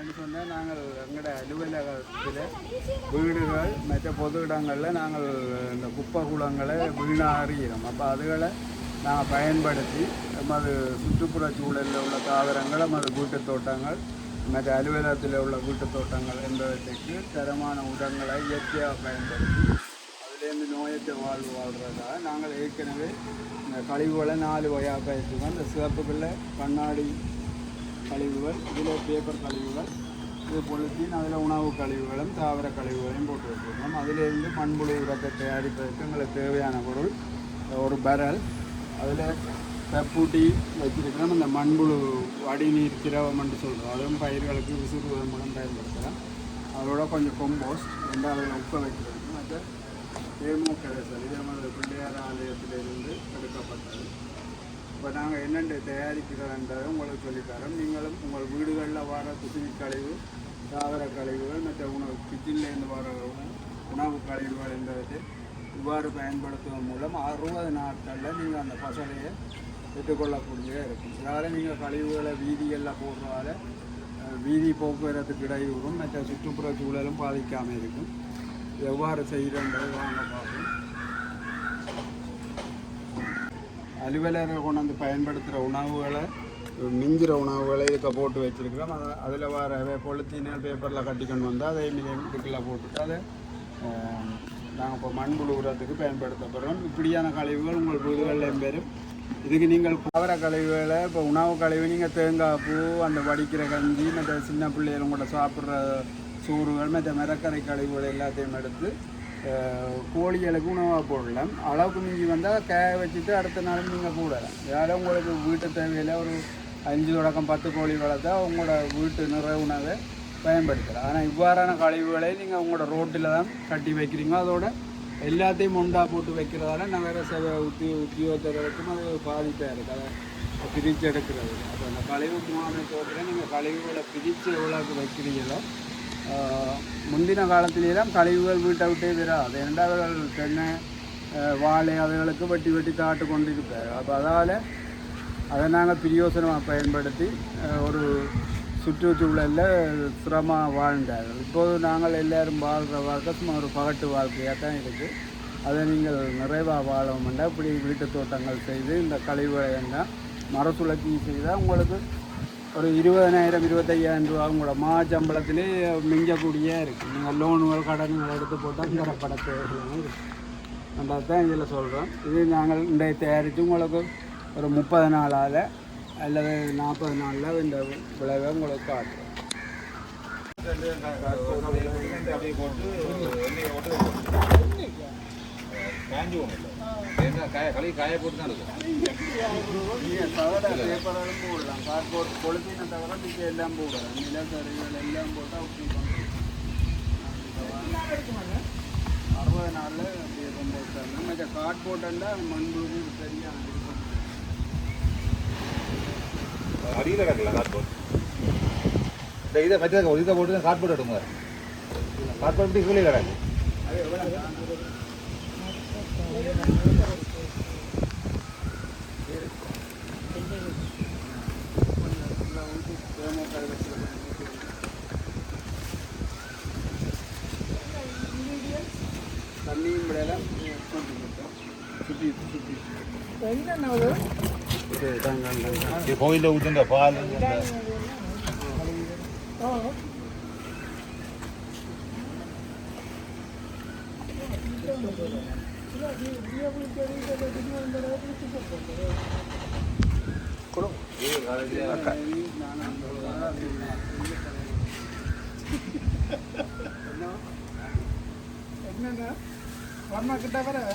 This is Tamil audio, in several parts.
என்னென்னு சொன்னால் நாங்கள் எங்களோட அலுவலகத்தில் வீடுகள் மற்ற பொது இடங்களில் நாங்கள் இந்த குப்பை குளங்களை வீணாறுகிறோம் அப்போ அதுகளை நாங்கள் பயன்படுத்தி நமது சுற்றுப்புற சூழலில் உள்ள தாவரங்கள் நமது வீட்டுத் தோட்டங்கள் மற்ற அலுவலகத்தில் உள்ள வீட்டுத் தோட்டங்கள் என்பவற்றுக்கு தரமான உரங்களை இயற்கையாக பயன்படுத்தி அதுலேருந்து நோயற்ற வாழ்வு வாழ்கிறதா நாங்கள் ஏற்கனவே இந்த கழிவுகளை நாலு வகையாக பயிற்சிக்கோம் இந்த சிவப்புக்குள்ள கண்ணாடி கழிவுகள் இதில் பேப்பர் கழிவுகள் இது பொலித்தீன் அதில் உணவு கழிவுகளும் தாவர கழிவுகளையும் போட்டு வச்சுருக்கோம். அதிலேருந்து மண்புழு உரத்தை தயாரிப்பதற்கு எங்களுக்கு தேவையான பொருள் ஒரு பரல் அதில் பெப்பூட்டி வச்சிருக்கிறோம். இந்த மண்புழு அடிநீர் திரவம்னு சொல்கிறோம் அதுவும் பயிர்களுக்கு விசுறுவதன் மூலம் பயன்படுத்தலாம். அதோட கொஞ்சம் கொம்போஸ்ட் ரெண்டாவது அதில் உப்பை வைக்கிறது மற்ற தேமோ கரைசல் இதே மாதிரி பிள்ளையார் ஆலயத்திலிருந்து எடுக்கப்பட்டது. இப்போ நாங்கள் என்னென்ன தயாரிக்கிறோன்றதை உங்களுக்கு சொல்லித்தரோம். நீங்களும் உங்கள் வீடுகளில் வர குசினி கழிவு தாவர கழிவுகள் மற்ற உணவு கிச்சன்லேருந்து வர உணவு கழிவுகள் என்பதை இவ்வாறு பயன்படுத்துவதன் மூலம் அறுபது நாட்களில் நீங்கள் அந்த பசலையை பெற்றுக்கொள்ளக்கூடியதாக இருக்கும். அதால் நீங்கள் கழிவுகளை வீதிகளில் போடுறதால வீதி போக்குவரத்துக்கு இடையூறும் மற்ற சுற்றுப்புற சூழலும் பாதிக்காமல் இருக்கும். எவ்வாறு செய்கிறன்றது வாங்க பார்ப்போம். அலுவலர்கள் கொண்டு வந்து பயன்படுத்துகிற உணவுகளை மிஞ்சிற உணவுகளை இதுக்கு போட்டு வச்சுருக்கிறோம். அதை அதில் வர பொலித்தீனல் பேப்பரில் கட்டிக்கொண்டு வந்து அதை இதுக்குள்ளே போட்டுட்டு அதை நாங்கள் இப்போ மண் உரத்துக்கு பயன்படுத்தப்படுறோம். இப்படியான கழிவுகள் உங்கள் வீடுகளில் பெறும். இதுக்கு நீங்கள் தாவர கழிவுகளை இப்போ உணவு கழிவு நீங்கள் தேங்காய் பூ அந்த வடிக்கிற கஞ்சி மற்ற சின்ன பிள்ளைகளும் கூட சாப்பிட்ற சோறுகள் மற்ற மரக்கரை கழிவுகள் எல்லாத்தையும் எடுத்து கோழிகளுக்கு உணவாக போடலாம் அளவுக்கு மிஞ்சி வந்தால் காய வச்சுட்டு அடுத்த நாள் நீங்கள் போடலாம். வேறு உங்களுக்கு வீட்டு தேவையில் ஒரு அஞ்சு தொடக்கம் பத்து கோழி வளர்த்தா உங்களோட வீட்டு நிறை உணவை பயன்படுத்தலாம். ஆனால் இவ்வாறான கழிவுகளை நீங்கள் உங்களோட ரோட்டில் தான் கட்டி வைக்கிறீங்க. அதோட எல்லாத்தையும் ஒண்டா போட்டு வைக்கிறதால நகர சபை உத்தி உத்தியோகத்தர்களுக்கும் அது பாதிப்பாக இருக்குது அதை பிரித்து எடுக்கிறது. அப்போ அந்த கழிவு முகாமைத்துவத்தில் நீங்கள் கழிவுகளை பிரித்து எவ்வளோக்கு வைக்கிறீங்களோ முந்தின காலத்திலெல்லாம் கழிவுகள் வீட்டை விட்டே வராது இரண்டாவது தென்னை வாழை அவைகளுக்கு வெட்டி வெட்டி தாட்டு கொண்டு இருப்பார் அப்போ அதால் அதை நாங்கள் பிரியோசனமாக பயன்படுத்தி ஒரு சுற்றுச்சூழலில் சிரமமாக வாழ்ந்தார் இப்போது நாங்கள் எல்லாரும் வாழ்கிற வாழ்க்கை சும்மா ஒரு பகட்டு வாழ்க்கையாக தான் இருக்குது அதை நீங்கள் நிறைவாக வாழணும்னா இப்படி வீட்டு தோட்டங்கள் செய்து இந்த கழிவுகளை எல்லாம் மரசுழற்சி செய்தால் உங்களுக்கு ஒரு இருபதனாயிரம் இருபத்தையாயிரம் ரூபா உங்களோட மா சம்பளத்திலே மிஞ்சக்கூடிய இருக்குது நீங்கள் லோனுகள் கடன்கள் எடுத்து போட்டால் தரப்பட தேவையான இருக்குது தான் இதில் சொல்கிறோம் இது நாங்கள் இன்றைய தயாரித்து உங்களுக்கு ஒரு முப்பது நாளால் அல்லது நாற்பது நாளில் இந்த விளைவை உங்களுக்கு காட்டுறோம் போட்டு காஞ்சி ஒன்றும் இல்லை தேங்காய் காய களி காய போட்டு தான் இருக்கும் நீங்கள் தவிர தவிர நீங்கள் எல்லாம் போடலாம் நிலக்கரிகள் எல்லாம் போட்டால் அப்படி பண்ணுறோம் அறுபது நாளில் அப்படியே கொண்டு வச்சாங்க மற்ற கார்ட்போர்ட்டெல்லாம் மண்புழு சரியான அடியில் கிடக்கல கார்ட்போர்ட் இதை மற்ற இதை போட்டு தான் கார்ட்போர்ட் எடுங்க. கார்ட்போர்ட் இப்படி கீழே கிடக்கு? കോയിലെ ഊതിന്റെ പാലും? എന്നാ വർമ്മ കിട്ടാ പറയാ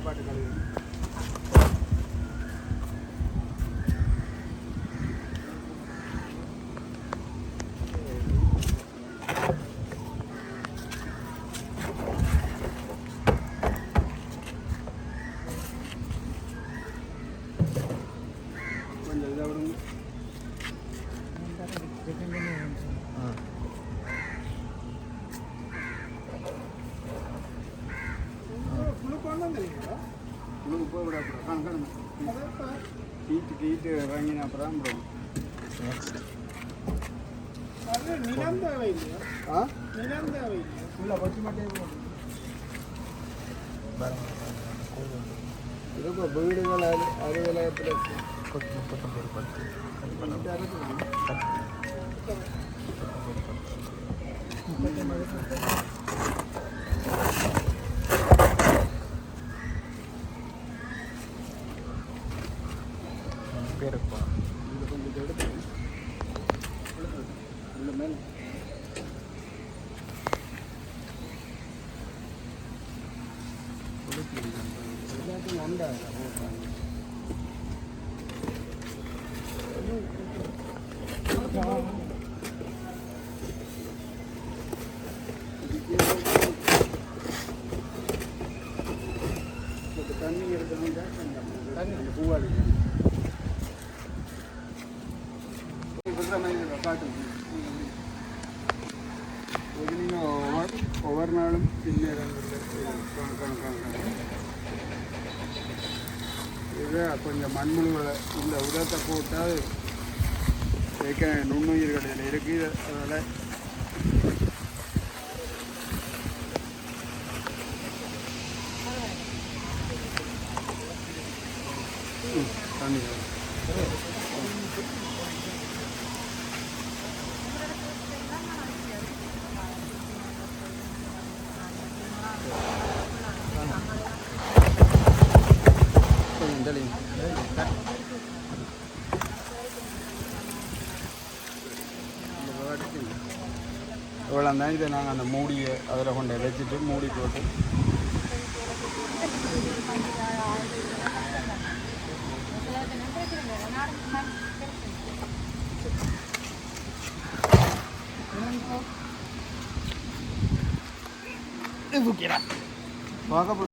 சாப்பாட்டு கழிவு. கொஞ்சம் இதை விடுங்க. உங்களுக்கு போக இறங்கின அப்புறம் இல்லை பச்சு மட்டும் இது இப்போ வீடுகள் அலு அலுவலகத்தில் இதில் கொஞ்சம் எடுத்து இல்லை மேலே எல்லாத்தையும் தண்ணி எடுத்து தண்ணி அந்த பூவாளி காட்டுங்க இது நீங்கள் ஒவ்வொரு இது கொஞ்சம் மண்முழுகளை இந்த உரத்தை போட்டால் ஏற்க நுண்ணுயிர்கள் இதில் இருக்குது அதனால் தண்ணி தெளிங்க இவ்வளோ தான் இதை நாங்கள் அந்த மூடியை அதில் கொண்டு வச்சுட்டு மூடி போட்டு. பார்க்க